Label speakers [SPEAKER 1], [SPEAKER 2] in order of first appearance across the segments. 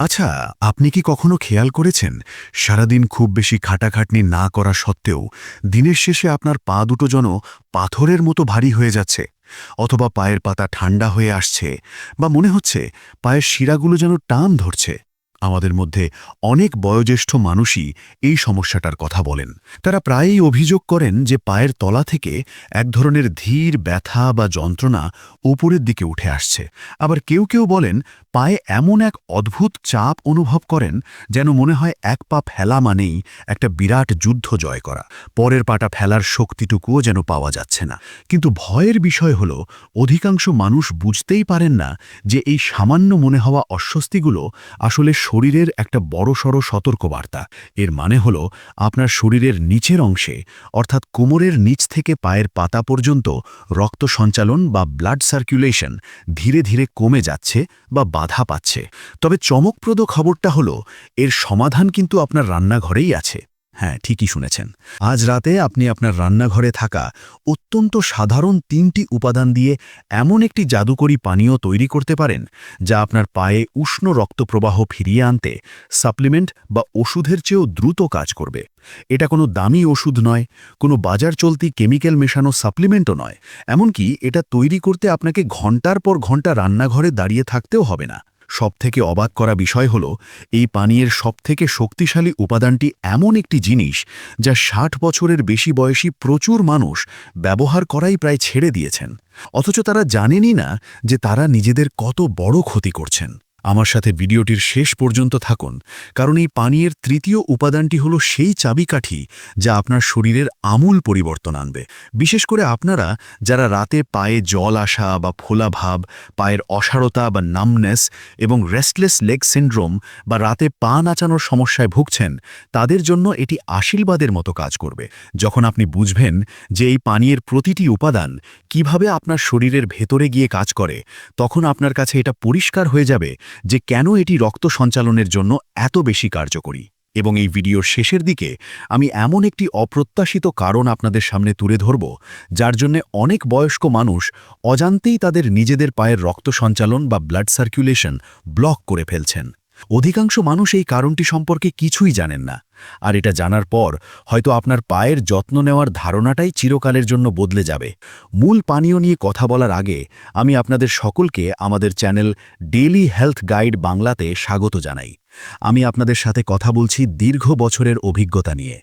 [SPEAKER 1] আচ্ছা আপনি কি কখনো খেয়াল করেছেন, সারাদিন খুব বেশি খাটাখাটনি না করা সত্ত্বেও দিনের শেষে আপনার পা দুটো যেন পাথরের মতো ভারী হয়ে যাচ্ছে, অথবা পায়ের পাতা ঠান্ডা হয়ে আসছে, বা মনে হচ্ছে পায়ের শিরাগুলো যেন টান ধরছে? আমাদের মধ্যে অনেক বয়োজ্যেষ্ঠ মানুষই এই সমস্যাটার কথা বলেন। তারা প্রায়ই অভিযোগ করেন যে পায়ের তলা থেকে এক ধরনের ধীর ব্যথা বা যন্ত্রণা উপরের দিকে উঠে আসছে। আবার কেউ কেউ বলেন, পায়ে এমন এক অদ্ভুত চাপ অনুভব করেন যেন মনে হয় এক পা ফেলা মানেই একটা বিরাট যুদ্ধ জয় করা। পরের পাটা ফেলার শক্তিটুকুও যেন পাওয়া যাচ্ছে না। কিন্তু ভয়ের বিষয় হল, অধিকাংশ মানুষ বুঝতেই পারেন না যে এই সামান্য মনে হওয়া অস্বস্তিগুলো আসলে শরীরের একটা বড়সড় সতর্কবার্তা। এর মানে হল, আপনার শরীরের নিচের অংশে, অর্থাৎ কোমরের নিচ থেকে পায়ের পাতা পর্যন্ত, রক্ত সঞ্চালন বা ব্লাড সার্কুলেশন ধীরে ধীরে কমে যাচ্ছে বা বাধা পাচ্ছে। তবে চমকপ্রদ খবরটা হলো, এর সমাধান কিন্তু আপনার রান্নাঘরেই আছে। হ্যাঁ ঠিকই শুনেছেন। আজ রাতে আপনি আপনার রান্নাঘরে থাকা অত্যন্ত সাধারণ তিনটি উপাদান দিয়ে এমন একটি জাদুকরী পানীয় তৈরি করতে পারেন, যা আপনার পায়ে উষ্ণ রক্তপ্রবাহ ফিরিয়ে আনতে সাপ্লিমেন্ট বা ওষুধের চেয়েও দ্রুত কাজ করবে। এটা কোনো দামি ওষুধ নয়, কোনো বাজার চলতি কেমিক্যাল মেশানো সাপ্লিমেন্টও নয়, এমনকি এটা তৈরি করতে আপনাকে ঘণ্টার পর ঘণ্টা রান্নাঘরে দাঁড়িয়ে থাকতেও হবে না। সবথেকে অবাক করা বিষয় হল, এই পানীয়ের সবথেকে শক্তিশালী উপাদানটি এমন একটি জিনিস যা ষাট বছরের বেশি বয়সী প্রচুর মানুষ ব্যবহার করাই প্রায় ছেড়ে দিয়েছেন। অথচ তারা জানেনই না যে তারা নিজেদের কত বড় ক্ষতি করছেন। আমার সাথে ভিডিওটির শেষ পর্যন্ত থাকুন, কারণ এই পানীয়ের তৃতীয় উপাদানটি হলো সেই চাবিকাঠি যা আপনার শরীরের আমূল পরিবর্তন আনবে। বিশেষ করে আপনারা যারা রাতে পায়ে জল আসা বা ফোলা ভাব, পায়ের অসারতা বা নামনেস এবং রেস্টলেস লেগ সিন্ড্রোম বা রাতে পা নাচানোর সমস্যায় ভুগছেন, তাদের জন্য এটি আশীর্বাদের মতো কাজ করবে। যখন আপনি বুঝবেন যে এই পানীয়ের প্রতিটি উপাদান কীভাবে আপনার শরীরের ভেতরে গিয়ে কাজ করে, তখন আপনার কাছে এটা পরিষ্কার হয়ে যাবে যে কেন এটি রক্ত সঞ্চালনের জন্য এত বেশি কার্যকরী। এবং এই ভিডিওর শেষের দিকে আমি এমন একটি অপ্রত্যাশিত কারণ আপনাদের সামনে তুলে ধরব, যার জন্যে অনেক বয়স্ক মানুষ অজান্তেই তাদের নিজেদের পায়ের রক্ত সঞ্চালন বা ব্লাড সার্কুলেশন ব্লক করে ফেলছেন। অধিকাংশ মানুষ এই কারণটি সম্পর্কে কিছুই জানেন না, আর এটা জানার পর হয়তো আপনার পায়ের যত্ন নেওয়ার ধারণাটাই চিরকালের জন্য বদলে যাবে। মূল পানীয় নিয়ে কথা বলার আগে আমি আপনাদের সকলকে আমাদের চ্যানেল ডেলি হেলথ গাইড বাংলাতে স্বাগত জানাই। আমি আপনাদের সাথে কথা বলছি দীর্ঘ বছরের অভিজ্ঞতা নিয়ে,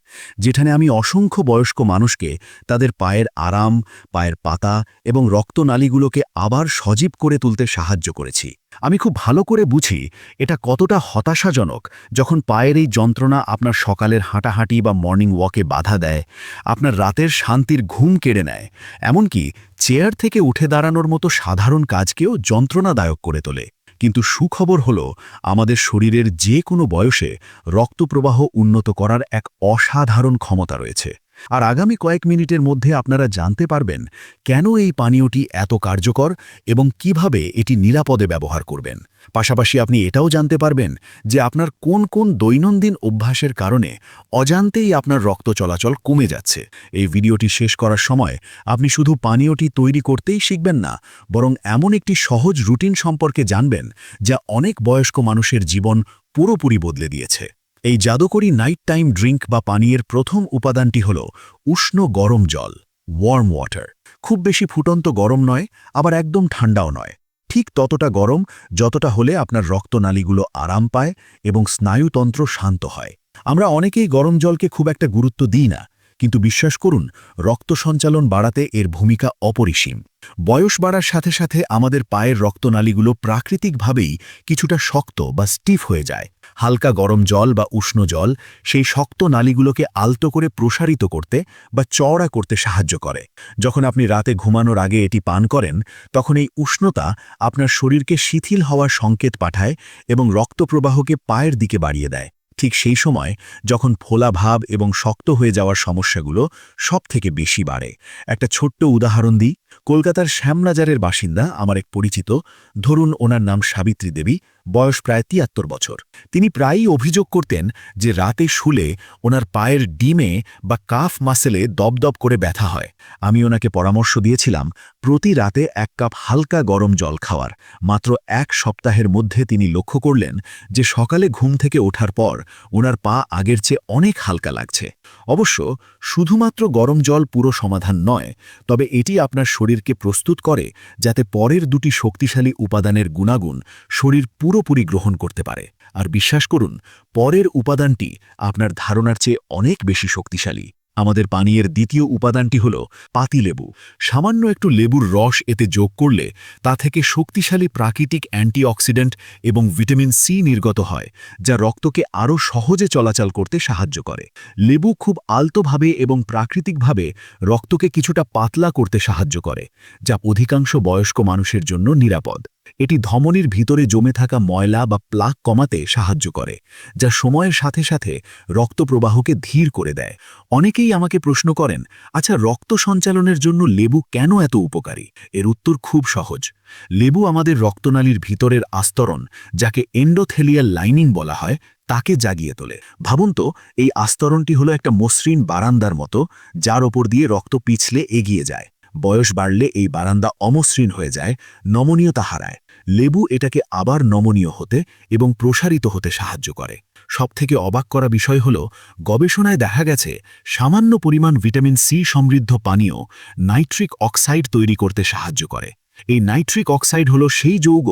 [SPEAKER 1] যেখানে আমি অসংখ্য বয়স্ক মানুষকে তাদের পায়ের আরাম, পায়ের পাতা এবং রক্তনালীগুলোকে আবার সজীব করে তুলতে সাহায্য করেছি। আমি খুব ভালো করে বুঝি এটা কতটা হতাশাজনক যখন পায়ের এই যন্ত্রণা আপনার সকালের হাঁটাহাঁটি বা মর্নিং ওয়াকে বাধা দেয়, আপনার রাতের শান্তির ঘুম কেড়ে নেয়, এমনকি চেয়ার থেকে উঠে দাঁড়ানোর মতো সাধারণ কাজকেও যন্ত্রণাদায়ক করে তোলে। কিন্তু সুখবর হল, আমাদের শরীরের যে কোনো বয়সে রক্তপ্রবাহ উন্নত করার এক অসাধারণ ক্ষমতা রয়েছে। আর আগামী কয়েক মিনিটের মধ্যে আপনারা জানতে পারবেন কেন এই পানীয়টি এত কার্যকর এবং কীভাবে এটি নিরাপদে ব্যবহার করবেন। পাশাপাশি আপনি এটাও জানতে পারবেন যে আপনার কোন কোন দৈনন্দিন অভ্যাসের কারণে অজান্তেই আপনার রক্ত চলাচল কমে যাচ্ছে। এই ভিডিওটি শেষ করার সময় আপনি শুধু পানীয়টি তৈরি করতেই শিখবেন না, বরং এমন একটি সহজ রুটিন সম্পর্কে জানবেন যা অনেক বয়স্ক মানুষের জীবন পুরোপুরি বদলে দিয়েছে। এই জাদুকরি নাইট টাইম ড্রিঙ্ক বা পানীয়ের প্রথম উপাদানটি হল উষ্ণ গরম জল ওয়ার্ম ওয়াটার খুব বেশি ফুটন্ত গরম নয়, আবার একদম ঠান্ডাও নয়। ঠিক ততটা গরম যতটা হলে আপনার রক্তনালীগুলো আরাম পায় এবং স্নায়ুতন্ত্র শান্ত হয়। আমরা অনেকেই গরম জলকে খুব একটা গুরুত্ব দিই না কিন্তু বিশ্বাস করুন, রক্ত সঞ্চালন বাড়াতে এর ভূমিকা অপরিসীম। বয়স বাড়ার সাথে সাথে আমাদের পায়ের রক্তনালীগুলো প্রাকৃতিকভাবেই কিছুটা শক্ত বা স্টিফ হয়ে যায়। হালকা গরম জল বা উষ্ণ জল সেই শক্ত নালীগুলোকে আলতো করে প্রসারিত করতে বা চওড়া করতে সাহায্য করে। যখন আপনি রাতে ঘুমানোর আগে এটি পান করেন, তখন এই উষ্ণতা আপনার শরীরকে শিথিল হওয়ার সংকেত পাঠায় এবং রক্তপ্রবাহকে পায়ের দিকে বাড়িয়ে দেয়। ঠিক সেই সময় যখন ফোলা ভাব এবং শক্ত হয়ে যাওয়ার সমস্যাগুলো সব থেকে বেশি বাড়ে। একটা ছোট্ট উদাহরণ দিই।
[SPEAKER 2] কলকাতার শ্যামনাজারের বাসিন্দা, আমার এক পরিচিত, ধরুন ওনার নাম সাবিত্রী দেবী, বয়স প্রায় তিয়াত্তর বছর। তিনি প্রায়ই অভিযোগ করতেন যে রাতে শুলে ওনার পায়ের ডিমে বা কাফ মাসেলে দপদপ করে ব্যথা হয়। আমি ওনাকে পরামর্শ দিয়েছিলাম, প্রতি রাতে এক কাপ হালকা গরম জল খাওয়ার। মাত্র এক সপ্তাহের মধ্যে তিনি লক্ষ্য করলেন যে সকালে ঘুম থেকে ওঠার পর ওনার পা আগের চেয়ে অনেক হালকা লাগছে। অবশ্য শুধুমাত্র গরম জল পুরো সমাধান নয়, তবে এটি আপনার শরীরকে প্রস্তুত করে যাতে পরের দুটি শক্তিশালী উপাদানের গুণাগুণ শরীর পুরোপুরি গ্রহণ করতে পারে। আর বিশ্বাস করুন, পরের উপাদানটি আপনার ধারণার চেয়ে অনেক বেশি শক্তিশালী। আমাদের পানীয়ের দ্বিতীয় উপাদানটি হল পাতিলেবু সামান্য একটু লেবুর রস এতে যোগ করলে তা থেকে শক্তিশালী প্রাকৃতিক অ্যান্টিঅক্সিডেন্ট এবং ভিটামিন সি নির্গত হয়, যা রক্তকে আরও সহজে চলাচল করতে সাহায্য করে। লেবু খুব আলতোভাবে এবং প্রাকৃতিকভাবে রক্তকে কিছুটা পাতলা করতে সাহায্য করে, যা অধিকাংশ বয়স্ক মানুষের জন্য নিরাপদ। এটি ধমনির ভিতরে জমে থাকা ময়লা বা প্লাক কমাতে সাহায্য করে, যা সময়ের সাথে সাথে রক্ত প্রবাহকে ধীর করে দেয়। অনেকেই আমাকে প্রশ্ন করেন আচ্ছা রক্ত সঞ্চালনের জন্য লেবু কেন এত উপকারী? এর উত্তর খুব সহজ। লেবু আমাদের রক্তনালীর ভিতরের আস্তরণ, যাকে এন্ডোথেলিয়াল লাইনিং বলা হয়, তাকে জাগিয়ে তোলে। ভাবুন তো, এই আস্তরণটি হলো একটা মসৃণ বারান্দার মতো, যার ওপর দিয়ে রক্ত পিছলে এগিয়ে যায়। বয়স বাড়লে এই বারান্দা অমসৃণ হয়ে যায়, নমনীয়তা হারায়। লেবু এটাকে আবার নমনীয় হতে এবং প্রসারিত হতে সাহায্য করে। সবথেকে অবাক করা বিষয় হল, গবেষণায় দেখা গেছে, সামান্য পরিমাণ ভিটামিন সি সমৃদ্ধ পানীয় নাইট্রিক অক্সাইড তৈরি করতে সাহায্য করে। এই নাইট্রিক অক্সাইড হল সেই যৌগ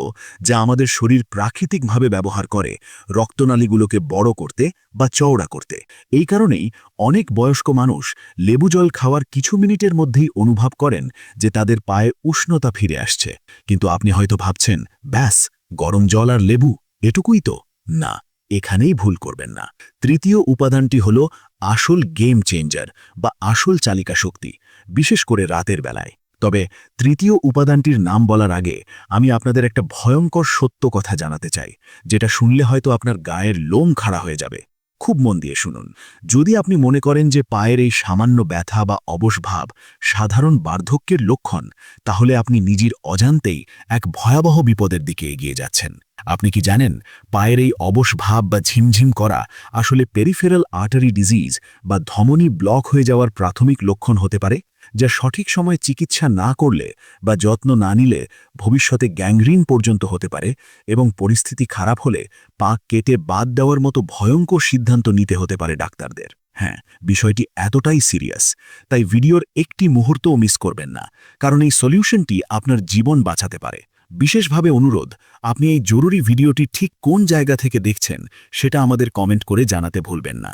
[SPEAKER 2] যা আমাদের শরীর প্রাকৃতিকভাবে ব্যবহার করে রক্তনালীগুলোকে বড় করতে বা চওড়া করতে। এই কারণেই অনেক বয়স্ক মানুষ লেবু জল খাওয়ার কিছু মিনিটের মধ্যেই অনুভব করেন যে তাদের পায়ে উষ্ণতা ফিরে আসছে। কিন্তু আপনি হয়তো ভাবছেন, ব্যাস, গরম জল আর লেবু, এটুকুই তো? না, এখানেই ভুল করবেন না। তৃতীয় উপাদানটি হল আসল গেম চেঞ্জার বা আসল চালিকা শক্তি, বিশেষ করে রাতের বেলায়। তবে তৃতীয় উপাদানটির নাম বলার আগে আমি আপনাদের একটা ভয়ঙ্কর সত্য কথা জানাতে চাই, যেটা শুনলে হয়তো আপনার গায়ের লোম খাড়া হয়ে যাবে। খুব মন দিয়ে শুনুন। যদি আপনি মনে করেন যে পায়ের এই সামান্য ব্যথা বা অবসভাব সাধারণ বার্ধক্যের লক্ষণ, তাহলে আপনি নিজের অজান্তেই এক ভয়াবহ বিপদের দিকে এগিয়ে যাচ্ছেন। আপনি কি জানেন, পায়ের এই অবসভাব বা ঝিমঝিম করা আসলে পেরিফেরাল আর্টারি ডিজিজ বা ধমনী ব্লক হয়ে যাওয়ার প্রাথমিক লক্ষণ হতে পারে? যা সঠিক সময়ে চিকিৎসা না করলে বা যত্ন না নিলে ভবিষ্যতে গ্যাংরিন পর্যন্ত হতে পারে এবং পরিস্থিতি খারাপ হলে পা কেটে বাদ দেওয়ার মতো ভয়ঙ্কর সিদ্ধান্ত নিতে হতে পারে ডাক্তারদের। হ্যাঁ বিষয়টি এতটাই সিরিয়াস, তাই ভিডিওর একটি মুহূর্তও মিস করবেন না, কারণ এই সলিউশনটি আপনার জীবন বাঁচাতে পারে। বিশেষভাবে অনুরোধ, আপনি এই জরুরি ভিডিওটি ঠিক কোন জায়গা থেকে দেখছেন সেটা আমাদের কমেন্ট করে জানাতে ভুলবেন না।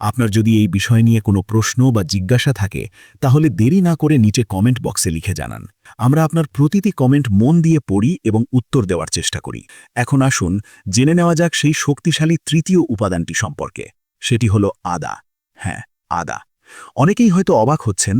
[SPEAKER 2] আপনার যদি এই বিষয় নিয়ে কোনো প্রশ্ন বা জিজ্ঞাসা থাকে, তাহলে দেরি না করে নিচে কমেন্ট বক্সে লিখে জানান। আমরা আপনার প্রতিটি কমেন্ট মন দিয়ে পড়ি এবং উত্তর দেওয়ার চেষ্টা করি। এখন আসুন, জেনে নেওয়া যাক সেই শক্তিশালী তৃতীয় উপাদানটি সম্পর্কে। সেটি হলো আদা। হ্যাঁ আদা। অনেকেই হয়তো অবাক হচ্ছেন,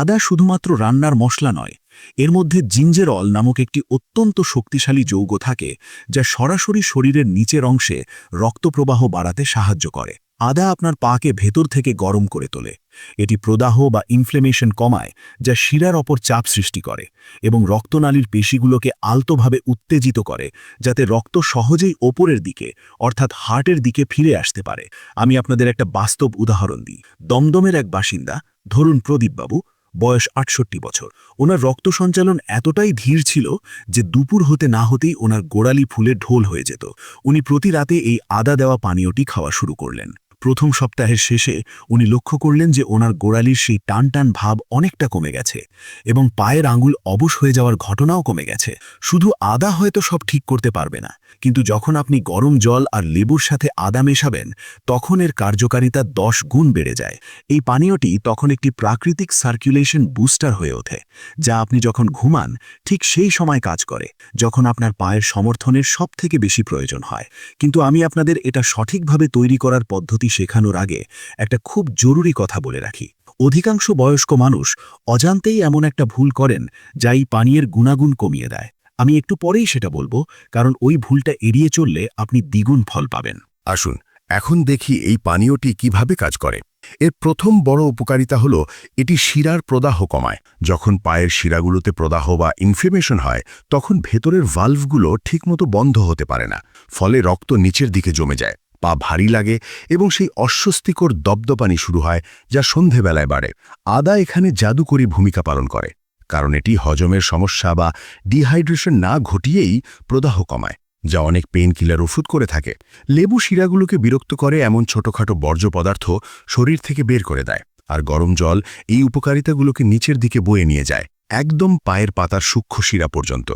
[SPEAKER 2] আদা শুধুমাত্র রান্নার মশলা নয়, এর মধ্যে জিঞ্জেরল নামক একটি অত্যন্ত শক্তিশালী যৌগ থাকে, যা সরাসরি শরীরের নিচের অংশে রক্তপ্রবাহ বাড়াতে সাহায্য করে। আদা আপনার পাকে ভেতর থেকে গরম করে তোলে। এটি প্রদাহ বা ইনফ্লেমেশন কমায়, যা শিরার অপর চাপ সৃষ্টি করে এবং রক্তনালীর পেশিগুলোকে আলতোভাবে উত্তেজিত করে, যাতে রক্ত সহজেই ওপরের দিকে, অর্থাৎ হার্টের দিকে ফিরে আসতে পারে। আমি আপনাদের একটা বাস্তব উদাহরণ দিই। দমদমের এক বাসিন্দা, ধরুন প্রদীপবাবু, বয়স আটষট্টি বছর। ওনার রক্ত সঞ্চালন এতটাই ধীর ছিল যে দুপুর হতে না হতেই ওনার গোড়ালি ফুলে ঢোল হয়ে যেত। উনি প্রতি রাতে এই আদা দেওয়া পানীয়টি খাওয়া শুরু করলেন। প্রথম সপ্তাহের শেষে উনি লক্ষ্য করলেন যে ওনার গোড়ালির সেই টান টান ভাব অনেকটা কমে গেছে এবং পায়ের আঙুল অবশ হয়ে যাওয়ার ঘটনাও কমে গেছে। শুধু আদা হয়তো সব ঠিক করতে পারবে না, কিন্তু যখন আপনি গরম জল আর লেবুর সাথে আদা মেশাবেন, তখন এর কার্যকারিতা দশ গুণ বেড়ে যায়। এই পানীয়টি তখন একটি প্রাকৃতিক সার্কুলেশন বুস্টার হয়ে ওঠে, যা আপনি যখন ঘুমান, ঠিক সেই সময় কাজ করে, যখন আপনার পায়ের সমর্থনের সবথেকে বেশি প্রয়োজন হয়। কিন্তু আমি আপনাদের এটা সঠিকভাবে তৈরি করার শেখানোর আগে একটা খুব জরুরি কথা বলে রাখি। অধিকাংশ বয়স্ক মানুষ অজান্তেই এমন একটা ভুল করেন যা এই পানীয়ের গুণাগুণ কমিয়ে দেয়। আমি একটু পরেই সেটা বলব, কারণ ওই ভুলটা এড়িয়ে চললে আপনি দ্বিগুণ ফল পাবেন।
[SPEAKER 3] আসুন, এখন দেখি এই পানীয়টি কীভাবে কাজ করে।
[SPEAKER 1] এর প্রথম বড় উপকারিতা হল, এটি শিরার প্রদাহ কমায়। যখন পায়ের শিরাগুলোতে প্রদাহ বা ইনফ্লেমেশন হয়, তখন ভেতরের ভালভগুলো ঠিকমতো বন্ধ হতে পারে না, ফলে রক্ত নিচের দিকে জমে যায়। পা ভারী লাগে এবং সেই অস্বস্তিকর দবদপানি শুরু হয় যা সন্ধেবেলায় বাড়ে। আদা এখানে জাদুকরী ভূমিকা পালন করে, কারণ এটি হজমের সমস্যা বা ডিহাইড্রেশন না ঘটিয়েই প্রদাহ কমায়, যা অনেক পেইন কিলার ওষুধ করে থাকে। লেবু শিরাগুলোকে বিরক্ত করে এমন ছোটখাটো বর্জ্য পদার্থ শরীর থেকে বের করে দেয়, আর গরম জল এই উপকারিতাগুলোকে নিচের দিকে বয়ে নিয়ে যায়, একদম পায়ের পাতার সূক্ষ্ম শিরা পর্যন্ত।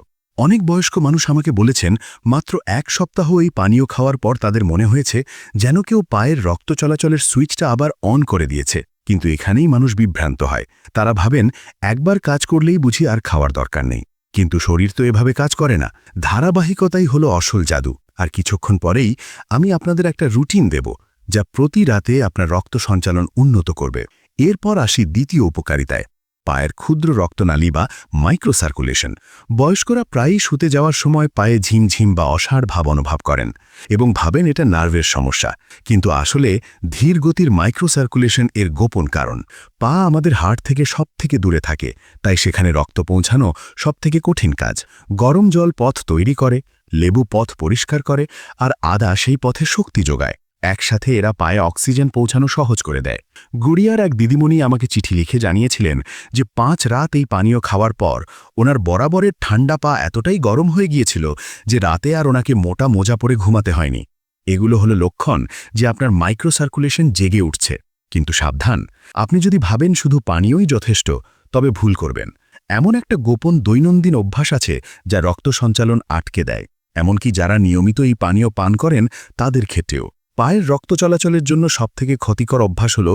[SPEAKER 1] অনেক বয়স্ক মানুষ আমাকে বলেছেন, মাত্র এক সপ্তাহ এই পানীয় খাওয়ার পর তাদের মনে হয়েছে যেন কেউ পায়ের রক্ত চলাচলের সুইচটা আবার অন করে দিয়েছে। কিন্তু এখানেই মানুষ বিভ্রান্ত হয়। তারা ভাবেন, একবার কাজ করলেই বুঝি আর খাওয়ার দরকার নেই। কিন্তু শরীর তো এভাবে কাজ করে না। ধারাবাহিকতাই হলো আসল জাদু। আর কিছুক্ষণ পরেই আমি আপনাদের একটা রুটিন দেব, যা প্রতি রাতে আপনার রক্ত সঞ্চালন উন্নত করবে। এরপর আসি দ্বিতীয় উপকারিতায়। পায়ের ক্ষুদ্র রক্তনালী বা মাইক্রোসার্কুলেশন। বয়স্করা প্রায়ই শুতে যাওয়ার সময় পায়ে ঝিমঝিম বা অসাড় ভাব অনুভব করেন এবং ভাবেন এটা নার্ভের সমস্যা। কিন্তু আসলে ধীর গতির মাইক্রোসার্কুলেশন এর গোপন কারণ। পা আমাদের হাড় থেকে সব থেকে দূরে থাকে, তাই সেখানে রক্ত পৌঁছানো সব থেকে কঠিন কাজ। গরম জল পথ তৈরি করে, লেবু পথ পরিষ্কার করে, আর আদা সেই পথে শক্তি যোগায়। একসাথে এরা পায়ে অক্সিজেন পৌঁছানো সহজ করে দেয়। গুড়িয়ার এক দিদিমণি আমাকে চিঠি লিখে জানিয়েছিলেন যে পাঁচ রাত এই পানীয় খাওয়ার পর ওনার বরাবরের ঠান্ডা পা এতটাই গরম হয়ে গিয়েছিল যে রাতে আর ওনাকে মোটা মোজা পরে ঘুমাতে হয়নি। এগুলো হলো লক্ষণ যে আপনার মাইক্রোসার্কুলেশন জেগে উঠছে। কিন্তু সাবধান, আপনি যদি ভাবেন শুধু পানীয়ই যথেষ্ট, তবে ভুল করবেন। এমন একটা গোপন দৈনন্দিন অভ্যাস আছে যা রক্ত সঞ্চালন আটকে দেয়। এমনকি যারা নিয়মিত এই পানীয় পান করেন, তাদের ক্ষেত্রেও। পায়ের রক্ত চলাচলের জন্য সবথেকে ক্ষতিকর অভ্যাস হল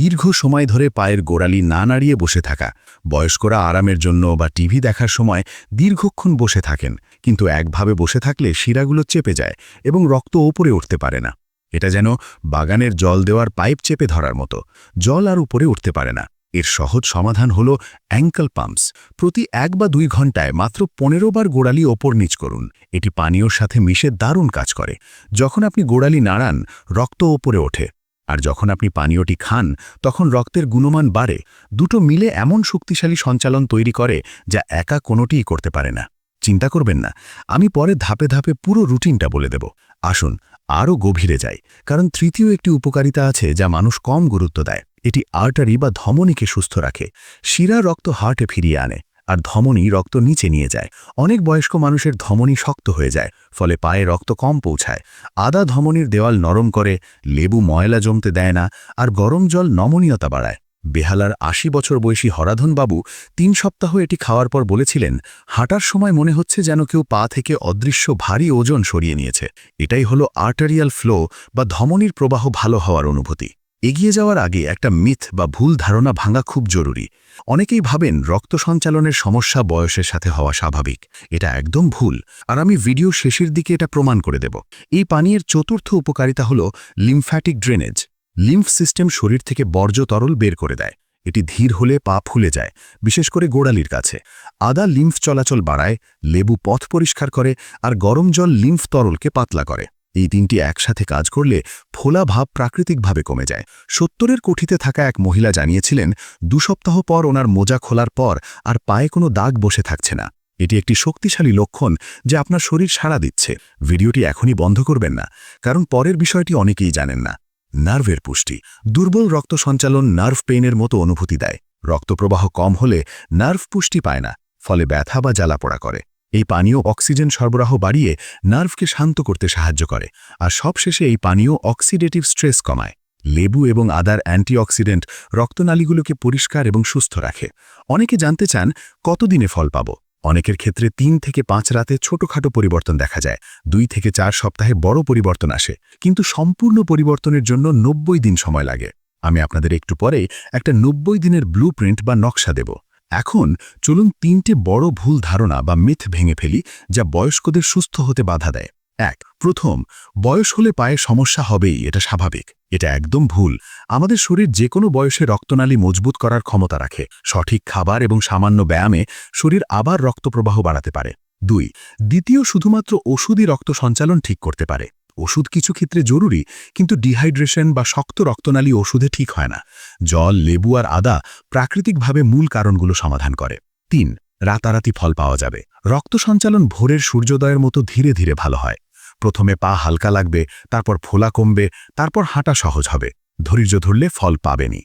[SPEAKER 1] দীর্ঘ সময় ধরে পায়ের গোড়ালি না নাড়িয়ে বসে থাকা। বয়স্করা আরামের জন্য বা টিভি দেখার সময় দীর্ঘক্ষণ বসে থাকেন, কিন্তু একভাবে বসে থাকলে শিরাগুলো চেপে যায় এবং রক্ত ওপরে উঠতে পারে না। এটা যেন বাগানের জল দেওয়ার পাইপ চেপে ধরার মতো, জল আর উপরে উঠতে পারে না। এর সহজ সমাধান হল অ্যাঙ্কল পাম্পস প্রতি এক বা দুই ঘন্টায় মাত্র পনেরো বার গোড়ালি ওপর নিচ করুন। এটি পানীয়র সাথে মিশে দারুণ কাজ করে। যখন আপনি গোড়ালি নাড়ান, রক্ত ওপরে ওঠে। আর যখন আপনি পানীয়টি খান, তখন রক্তের গুণমান বাড়ে। দুটো মিলে এমন শক্তিশালী সঞ্চালন তৈরি করে যা একা কোনোটিই করতে পারে না। চিন্তা করবেন না, আমি পরে ধাপে ধাপে পুরো রুটিনটা বলে দেব। আসুন, আরও গভীরে যাই, কারণ তৃতীয় একটি উপকারিতা আছে যা মানুষ কম গুরুত্ব দেয়। এটি আর্টারি বা ধমনীকে সুস্থ রাখে। শিরা রক্ত হার্টে ফিরিয়ে আনে, আর ধমনী রক্ত নিচে নিয়ে যায়। অনেক বয়স্ক মানুষের ধমনী শক্ত হয়ে যায়, ফলে পায়ে রক্ত কম পৌঁছায়। আদা ধমনীর দেওয়াল নরম করে, লেবু ময়লা জমতে দেয় না, আর গরম জল নমনীয়তা বাড়ায়। বেহালার আশি বছর বয়সী হরাধন বাবু তিন সপ্তাহ এটি খাওয়ার পর বলেছিলেন, হাঁটার সময় মনে হচ্ছে যেন কেউ পা থেকে অদৃশ্য ভারী ওজন সরিয়ে নিয়েছে। এটাই হলো আর্টারিয়াল ফ্লো বা ধমনীর প্রবাহ ভালো হওয়ার অনুভূতি। এগিয়ে যাওয়ার আগে একটা মিথ বা ভুল ধারণা ভাঙা খুব জরুরি। অনেকেই ভাবেন রক্ত সঞ্চালনের সমস্যা বয়সের সাথে হওয়া স্বাভাবিক। এটা একদম ভুল, আর আমি ভিডিও শেষের দিকে এটা প্রমাণ করে দেব। এই পানীয়ের চতুর্থ উপকারিতা হল লিমফ্যাটিক ড্রেনেজ। লিম্ফ সিস্টেম শরীর থেকে বর্জ্য তরল বের করে দেয়। এটি ধীর হলে পা ফুলে যায়, বিশেষ করে গোড়ালির কাছে। আদা লিম্ফ চলাচল বাড়ায়, লেবু পথ পরিষ্কার করে, আর গরম জল লিম্ফ তরলকে পাতলা করে। এই তিনটি একসাথে কাজ করলে ফোলা ভাব প্রাকৃতিকভাবে কমে যায়। সত্তরের কোঠিতে থাকা এক মহিলা জানিয়েছিলেন, দু সপ্তাহ পর ওনার মোজা খোলার পর আর পায়ে কোনো দাগ বসে থাকছে না। এটি একটি শক্তিশালী লক্ষণ যে আপনার শরীর সাড়া দিচ্ছে। ভিডিওটি এখনই বন্ধ করবেন না, কারণ পরের বিষয়টি অনেকেই জানেন না। নার্ভের পুষ্টি। দুর্বল রক্ত সঞ্চালন নার্ভ পেইনের মতো অনুভূতি দেয়। রক্তপ্রবাহ কম হলে নার্ভ পুষ্টি পায় না, ফলে ব্যথা বা জ্বালাপোড়া করে। এই পানীয় অক্সিজেন সরবরাহ বাড়িয়ে নার্ভকে শান্ত করতে সাহায্য করে, আর সবশেষে এই পানীয় অক্সিডেটিভ স্ট্রেস কমায়। লেবু এবং আদার অ্যান্টিঅক্সিডেন্ট রক্তনালীগুলোকে পরিষ্কার এবং সুস্থ রাখে। অনেকে জানতে চান, কতদিনে ফল পাব? অনেকের ক্ষেত্রে তিন থেকে পাঁচ রাতে ছোটখাটো পরিবর্তন দেখা যায়। দুই থেকে চার সপ্তাহে বড় পরিবর্তন আসে। কিন্তু সম্পূর্ণ পরিবর্তনের জন্য নব্বই দিন সময় লাগে। আমি আপনাদের একটু পরেই একটা নব্বই দিনের ব্লু বা নকশা দেব। এখন চলুন তিনটে বড় ভুল ধারণা বা মিথ ভেঙে ফেলি যা বয়স্কদের সুস্থ হতে বাধা দেয়। এক, প্রথম, বয়স হলে পায়ে সমস্যা হবেই, এটা স্বাভাবিক। এটা একদম ভুল। আমাদের শরীর যে কোনো বয়সে রক্তনালী মজবুত করার ক্ষমতা রাখে। সঠিক খাবার এবং সামান্য ব্যায়ামে শরীর আবার রক্তপ্রবাহ বাড়াতে পারে। দুই, দ্বিতীয় শুধুমাত্র ওষুধই রক্ত সঞ্চালন ঠিক করতে পারে।
[SPEAKER 2] ওষুধ কিছু ক্ষেত্রে জরুরি, কিন্তু ডিহাইড্রেশন বা শক্ত রক্তনালী ওষুধে ঠিক হয় না। জল, লেবু আর আদা প্রাকৃতিকভাবে মূল কারণগুলো সমাধান করে। তিন, রাতারাতি ফল পাওয়া যাবে। রক্ত সঞ্চালন ভোরের সূর্যোদয়ের মতো ধীরে ধীরে ভালো হয়। প্রথমে পা হালকা লাগবে, তারপর ফোলা কমবে, তারপর হাঁটা সহজ হবে। ধৈর্য ধরলে ফল পাবেনি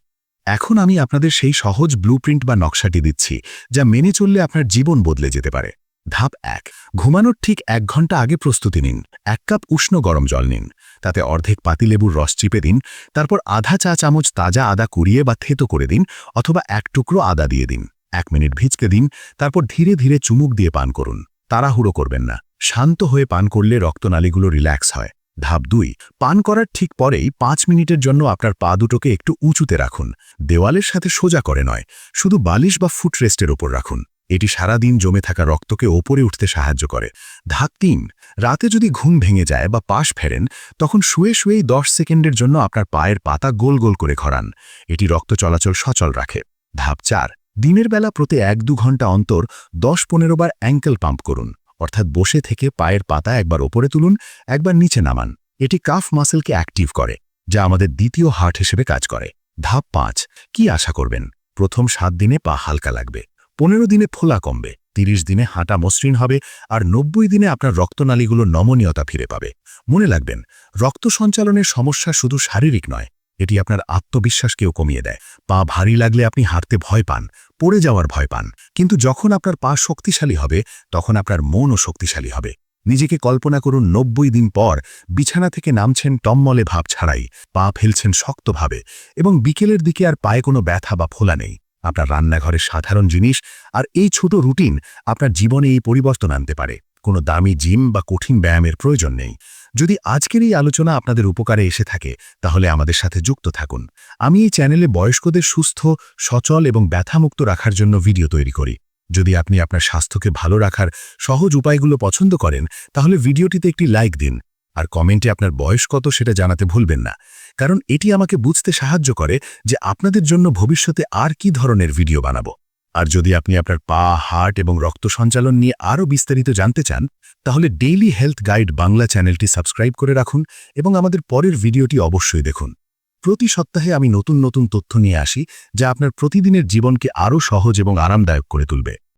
[SPEAKER 2] এখন আমি আপনাদের সেই সহজ ব্লুপ্রিন্ট বা নকশাটি দিচ্ছি, যা মেনে চললে আপনার জীবন বদলে যেতে পারে। ধাপ এক, ঘুমানোর ঠিক এক ঘণ্টা আগে প্রস্তুতি নিন। এক কাপ উষ্ণ গরম জল নিন। তাতে অর্ধেক পাতিলেবুর রস চিপে দিন। তারপর আধা চা চামচ তাজা আদা কুড়িয়ে বা থেতো করে দিন অথবা এক টুকরো আদা দিয়ে দিন। এক মিনিট ভিজতে দিন। তারপর ধীরে ধীরে চুমুক দিয়ে পান করুন। তাড়াহুড়ো করবেন না। শান্ত হয়ে পান করলে রক্তনালীগুলো রিল্যাক্স হয়। ধাপ দুই, পান করার ঠিক পরেই পাঁচ মিনিটের জন্য আপনার পা দুটোকে একটু উঁচুতে রাখুন। দেওয়ালের সাথে সোজা করে নয়। শুধু বালিশ বা ফুট রেস্টের ওপর রাখুন। এটি সারা দিন জমে থাকা রক্তকে ওপরে উঠতে সাহায্য করে। ধাপ তিন, রাতে যদি ঘুম ভেঙে যায় বা পাশ ফেরেন, তখন শুয়ে শুয়েই দশ সেকেন্ডের জন্য আপনার পায়ের পাতা গোল গোল করে ঘরান। এটি রক্ত চলাচল সচল রাখে। ধাপ চার, দিনের বেলা প্রতি এক দু ঘণ্টা অন্তর দশ পনেরো বার অ্যাঙ্কেল পাম্প করুন। অর্থাৎ বসে থেকে পায়ের পাতা একবার ওপরে তুলুন, একবার নিচে নামান। এটি কাফ মাসেলকে অ্যাক্টিভ করে, যা আমাদের দ্বিতীয় হার্ট হিসেবে কাজ করে। ধাপ পাঁচ, কি আশা করবেন? প্রথম সাত দিনে পা হালকা লাগবে। পনেরো দিনে ফোলা কমবে, তিরিশ দিনে হাঁটা মসৃণ হবে আর নব্বই দিনে আপনার রক্তনালীগুলো নমনীয়তা ফিরে পাবে। মনে লাগবেন রক্ত সঞ্চালনের সমস্যা শুধু শারীরিক নয়, এটি আপনার আত্মবিশ্বাসকেও কমিয়ে দেয়। পা ভারী লাগলে আপনি হাঁটতে ভয় পান, পড়ে যাওয়ার ভয় পান, কিন্তু যখন আপনার পা শক্তিশালী হবে, তখন আপনার মনও শক্তিশালী হবে। নিজেকে কল্পনা করুন, নব্বই দিন পর বিছানা থেকে নামছেন টম্মলে ভাব ছাড়াই, পা ফেলছেন শক্তভাবে এবং বিকেলের দিকে আর পায়ে কোনো ব্যথা বা ফোলা নেই। আপনার রান্নাঘরের সাধারণ জিনিস আর এই ছোট রুটিন আপনার জীবনে এই পরিবর্তন আনতে পারে। কোনো দামি জিম বা কঠিন ব্যায়ামের প্রয়োজন নেই। যদি আজকের এই আলোচনা আপনাদের উপকারে এসে থাকে, তাহলে আমাদের সাথে যুক্ত থাকুন। আমি এই চ্যানেলে বয়স্কদের সুস্থ, সচল এবং ব্যথামুক্ত রাখার জন্য ভিডিও তৈরি করি। যদি আপনি আপনার স্বাস্থ্যকে ভালো রাখার সহজ উপায়গুলো পছন্দ করেন, তাহলে ভিডিওটিতে একটি লাইক দিন। আর কমেন্টে আপনার বয়স কত সেটা জানাতে ভুলবেন না। কারণ এটি আমাকে বুঝতে সাহায্য করে যে আপনাদের জন্য ভবিষ্যতে আর কি ধরনের ভিডিও বানাবো। আর যদি আপনি আপনার পা, হার্ট এবং রক্ত সঞ্চালন নিয়ে আরও বিস্তারিত জানতে চান, তাহলে ডেইলি হেলথ গাইড বাংলা চ্যানেলটি সাবস্ক্রাইব করে রাখুন এবং আমাদের পরের ভিডিওটি অবশ্যই দেখুন। প্রতি সপ্তাহে আমি নতুন নতুন তথ্য নিয়ে আসি, যা আপনার প্রতিদিনের জীবনকে আরও সহজ এবং আরামদায়ক করে তুলবে।